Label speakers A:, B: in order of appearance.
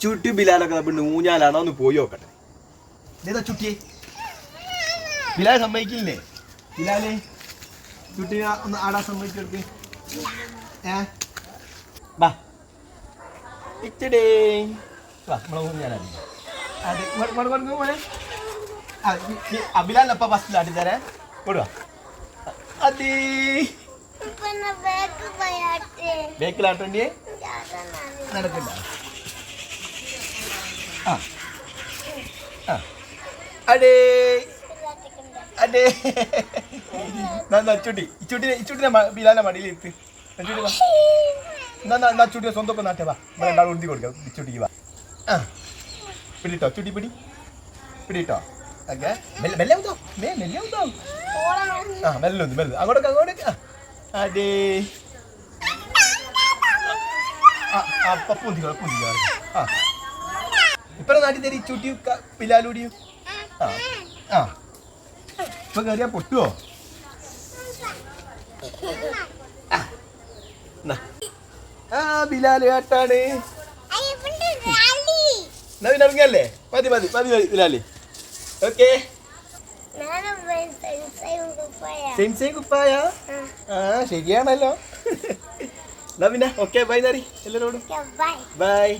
A: ചുട്ടി ബിലാലൊക്കെ നമ്മൾ ഊഞ്ഞാലാണോ ഒന്ന് പോയി നോക്കട്ടെ. ഇതേതാ ചുട്ടിയെ? ബിലാൽ സമ്മതിക്കില്ലേ? ബിലാലേ ചുട്ടി ഒന്ന് ആടാ സമ്മതിച്ചെടുക്ക് ഏ? ബാ. ഇച്ചടേ. വാ നമ്മളെ ഊഞ്ഞാലാണ് അതെ മോനെ ഈ അബിലാലിനപ്പ ഫസ്റ്റ് ആട്ടി തരേ. കൊടുവാ അതേ. ബേക്കിലാട്ടേ നടക്കണ്ട. ആ. ആ. അടേ. അടേ. എന്നാ ചുട്ടി. ചുട്ടിനെ ഇച്ചുട്ടിനെ ബിലാലെ മടിയിൽ ഇരുത്ത്. ചുട്ടി വാ. എന്നാ എന്നാ, ചുട്ടിയെ സ്വന്തം ഒക്കെ നാട്ടെ വാ. നമ്മൾ രണ്ടാൾ ഉണ്ടി കൊടുക്കാം. ചുട്ടിക്ക് വാ. ആ. പിടിട്ടോ ചുട്ടി പിടി. പിടിട്ടോ. ഓക്കെ. മെല്ലെ മെല്ലെ ഊതോ മേ മെല്ലെ ഊതോ ആ മെല്ലെ ഒന്ന് മെല്ലെ അങ്ങോട്ടേക്ക് അങ്ങോട്ടേക്ക്. അടേ. ആ ആ പപ്പ ഉന്തിക്കോ ഉന്തിക്കോ ആ. ഇപ്പൊ നാട്ടിൽ തരി ചുട്ടിയും പിലാലൂടിയും. ആ. ആ. ഇപ്പൊ കയറിയാ പൊട്ടുവോ? ആ. കേട്ടാണ് എന്നാ പിന്നെ ഇറങ്ങിയല്ലേ? മതി മതി മതി മതി ബിലാൽ. ഓക്കെ. സെയിം സെയിം കുപ്പായ? ആ ശരിയാണല്ലോ. പിന്നെ ഓക്കെ ബൈ നറി എല്ലാരോടും. ബൈ.